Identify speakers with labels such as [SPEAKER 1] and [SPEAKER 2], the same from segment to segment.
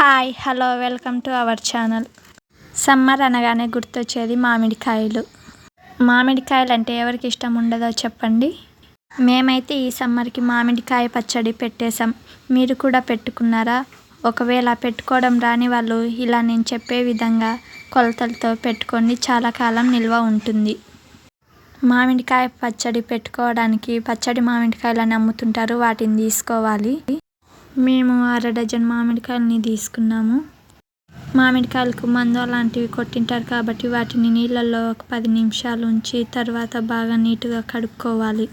[SPEAKER 1] Hi hello welcome to our channel. Summer అనగానే గుర్తొచ్చేది మామిడికాయలు. మామిడికాయలు అంటే ఎవరికి ఇష్టం ఉండదో చెప్పండి. మేమైతే ఈ సమ్మర్కి మామిడికాయ పచ్చడి పెట్టేశాం. మీరు కూడా పెట్టుకున్నారా? ఒకవేళ పెట్టుకోవడం రాని వాళ్ళు ఇలా నేను చెప్పే విధంగా కొలతలతో పెట్టుకోండి చాలా కాలం నిల్వ ఉంటుంది. మామిడికాయ పచ్చడి పెట్టుకోవడానికి పచ్చడి మామిడికాయలని అమ్ముతుంటారు వాటిని తీసుకోవాలి. మేము అర డజన్ మామిడికాయలని తీసుకున్నాము. మామిడికాయలకు మందు అలాంటివి కొట్టింటారు కాబట్టి వాటిని నీళ్ళల్లో ఒక పది నిమిషాలు ఉంచి తర్వాత బాగా నీట్గా కడుక్కోవాలి.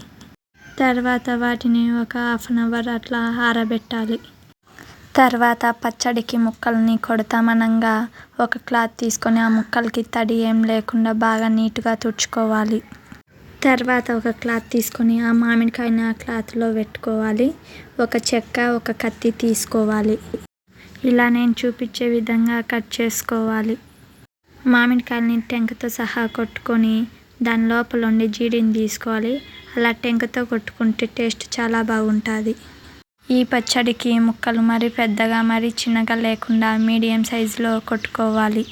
[SPEAKER 1] తర్వాత వాటిని ఒక హాఫ్ అన్ అవర్ అట్లా ఆరబెట్టాలి. తర్వాత పచ్చడికి ముక్కల్ని కొడతామనంగా ఒక క్లాత్ తీసుకొని ఆ ముక్కలకి తడి ఏం లేకుండా బాగా నీట్గా తుడుచుకోవాలి. తర్వాత ఒక క్లాత్ తీసుకొని ఆ మామిడికాయని ఆ క్లాత్లో పెట్టుకోవాలి. ఒక చెక్క ఒక కత్తి తీసుకోవాలి. ఇలా నేను చూపించే విధంగా కట్ చేసుకోవాలి. మామిడికాయలని టెంకతో సహా కొట్టుకొని దాని లోపల ఉండి జీడిని తీసుకోవాలి. అలా టెంకతో కొట్టుకుంటే టేస్ట్ చాలా బాగుంటుంది. ఈ పచ్చడికి ముక్కలు మరీ పెద్దగా మరీ చిన్నగా లేకుండా మీడియం సైజులో కొట్టుకోవాలి.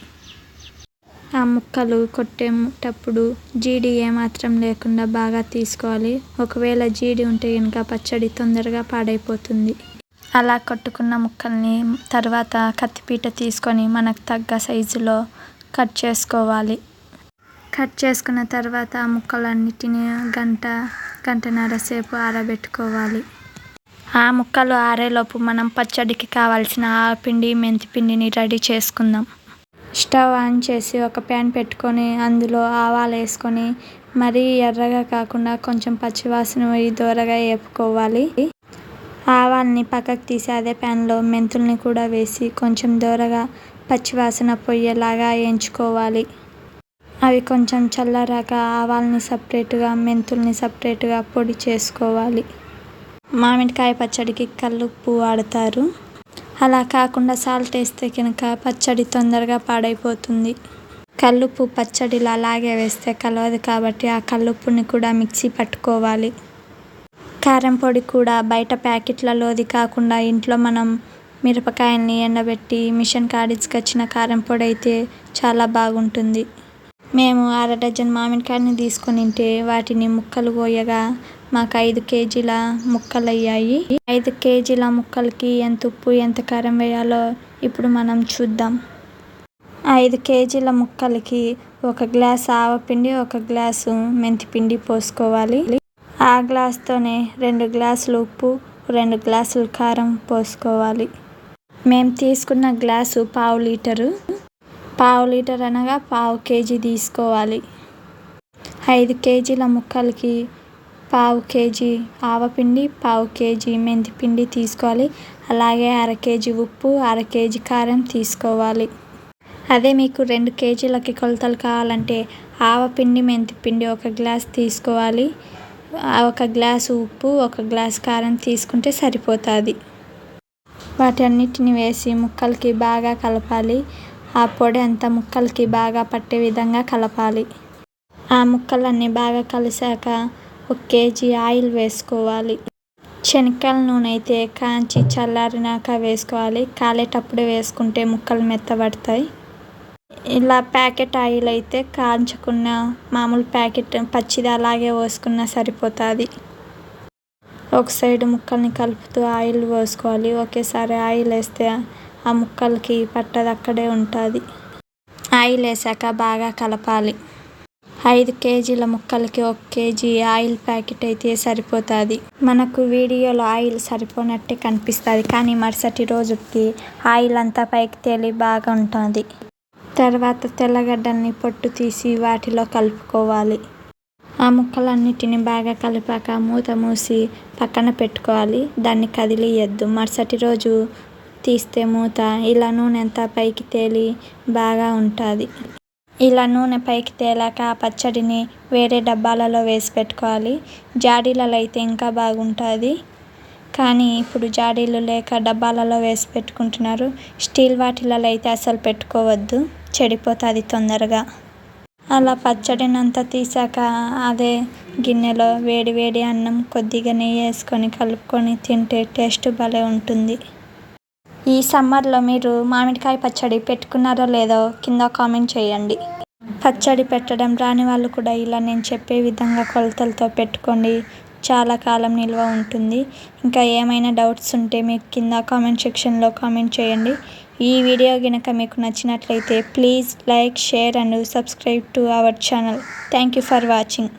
[SPEAKER 1] ఆ ముక్కలు కొట్టేటప్పుడు జీడి ఏమాత్రం లేకుండా బాగా తీసుకోవాలి. ఒకవేళ జీడి ఉంటే కనుక పచ్చడి తొందరగా పాడైపోతుంది. అలా కొట్టుకున్న ముక్కల్ని తర్వాత కత్తిపీట తీసుకొని మనకు తగ్గ సైజులో కట్ చేసుకోవాలి. కట్ చేసుకున్న తర్వాత ఆ ముక్కలన్నిటిని గంట గంటన్నర సేపు ఆరబెట్టుకోవాలి. ఆ ముక్కలు ఆరేలోపు మనం పచ్చడికి కావాల్సిన ఆ పిండి మెంతిపిండిని రెడీ చేసుకుందాం. స్టవ్ ఆన్ చేసి ఒక ప్యాన్ పెట్టుకొని అందులో ఆవాలు వేసుకొని మరీ ఎర్రగా కాకుండా కొంచెం పచ్చివాసన పోయి దూరగా వేపుకోవాలి ఆవాల్ని పక్కకు తీసి అదే ప్యాన్లో మెంతుల్ని కూడా వేసి కొంచెం దూరగా పచ్చివాసన పోయేలాగా వేయించుకోవాలి అవి కొంచెం చల్లరాక ఆవాల్ని సపరేట్గా మెంతుల్ని సపరేట్గా పొడి చేసుకోవాలి. మామిడికాయ పచ్చడికి కల్లుప్పు వాడతారు. అలా కాకుండా సాల్ట్ వేస్తే కనుక పచ్చడి తొందరగా పాడైపోతుంది. కల్లుప్పు పచ్చడిలో అలాగే వేస్తే కలవదు కాబట్టి ఆ కల్లుప్పుని కూడా మిక్సీ పట్టుకోవాలి. కారం పొడి కూడా బయట ప్యాకెట్లలోది కాకుండా ఇంట్లో మనం మిరపకాయల్ని ఎండబెట్టి మిషన్ కాడించుకొచ్చిన కారం పొడి అయితే చాలా బాగుంటుంది. మేము అర డజన్ మామిడికాయని తీసుకొని తింటే వాటిని ముక్కలు కోయగా మాకు ఐదు కేజీల ముక్కలు అయ్యాయి ఐదు కేజీల ముక్కలకి ఎంత ఉప్పు ఎంత కారం వేయాలో ఇప్పుడు మనం చూద్దాం. ఐదు కేజీల ముక్కలకి ఒక గ్లాస్ ఆవపిండి ఒక గ్లాసు మెంతిపిండి పోసుకోవాలి. ఆ గ్లాస్తోనే రెండు గ్లాసులు ఉప్పు రెండు గ్లాసులు కారం పోసుకోవాలి. మేము తీసుకున్న గ్లాసు పావు లీటరు. పావు లీటర్ అనగా పావు కేజీ తీసుకోవాలి. ఐదు కేజీల ముక్కలకి పావు కేజీ ఆవపిండి పావు కేజీ మెంతిపిండి తీసుకోవాలి. అలాగే అర కేజీ ఉప్పు అర కేజీ కారం తీసుకోవాలి. అదే మీకు రెండు కేజీలకి కొలతలు కావాలంటే ఆవపిండి మెంతిపిండి ఒక గ్లాస్ తీసుకోవాలి. ఒక గ్లాసు ఉప్పు ఒక గ్లాస్ కారం తీసుకుంటే సరిపోతుంది. వాటన్నిటిని వేసి ముక్కలకి బాగా కలపాలి. ఆ పొడి అంతా ముక్కలకి బాగా పట్టే విధంగా కలపాలి. ఆ ముక్కలన్నీ బాగా కలిసాక ఒక కేజీ ఆయిల్ వేసుకోవాలి. శనక్కాయల నూనె అయితే కాంచి చల్లారినాక వేసుకోవాలి. కాలేటప్పుడే వేసుకుంటే ముక్కలు మెత్తబడతాయి. ఇలా ప్యాకెట్ ఆయిల్ అయితే కాంచుకున్న మామూలు ప్యాకెట్ పచ్చిది అలాగే పోసుకున్నా సరిపోతుంది. ఒక సైడ్ ముక్కల్ని కలుపుతూ ఆయిల్ పోసుకోవాలి. ఒకేసారి ఆయిల్ వేస్తే ఆ ముక్కలకి పట్టదు అక్కడే ఉంటుంది. ఆయిల్ వేసాక బాగా కలపాలి. ఐదు కేజీల ముక్కలకి ఒక కేజీ ఆయిల్ ప్యాకెట్ అయితే సరిపోతుంది. మనకు వీడియోలో ఆయిల్ సరిపోనట్టే కనిపిస్తుంది కానీ మరుసటి రోజుకి ఆయిల్ అంతా పైకి తేలి బాగా ఉంటుంది తర్వాత తెల్లగడ్డల్ని పొట్టు తీసి వాటిలో కలుపుకోవాలి. ఆ ముక్కలన్నిటిని బాగా కలిపాక మూత మూసి పక్కన పెట్టుకోవాలి. దాన్ని కదిలియద్దు. మరుసటి రోజు తీస్తే మూత ఇలా నూనె అంతా పైకి తేలి బాగా ఉంటుంది. ఇలా నూనె పైకి తేలాక ఆ పచ్చడిని వేరే డబ్బాలలో వేసి పెట్టుకోవాలి. జాడీలలో అయితే ఇంకా బాగుంటుంది. కానీ ఇప్పుడు జాడీలు లేక డబ్బాలలో వేసి పెట్టుకుంటున్నారు. స్టీల్ వాటిలలో అయితే అసలు పెట్టుకోవద్దు. చెడిపోతుంది తొందరగా. అలా పచ్చడినంతా తీసాక అదే గిన్నెలో వేడి వేడి అన్నం కొద్దిగా నెయ్యి వేసుకొని కలుపుకొని తింటే టేస్ట్ భలే ఉంటుంది. ఈ సమ్మర్లో మీరు మామిడికాయ పచ్చడి పెట్టుకున్నారో లేదో కింద కామెంట్ చేయండి. పచ్చడి పెట్టడం రాని వాళ్ళు కూడా ఇలా నేను చెప్పే విధంగా కొలతలతో పెట్టుకోండి. చాలా కాలం నిల్వ ఉంటుంది. ఇంకా ఏమైనా డౌట్స్ ఉంటే మీకు కింద కామెంట్ సెక్షన్లో కామెంట్ చేయండి. ఈ వీడియో కనుక మీకు నచ్చినట్లయితే please like share and subscribe to our channel. Thank you for watching.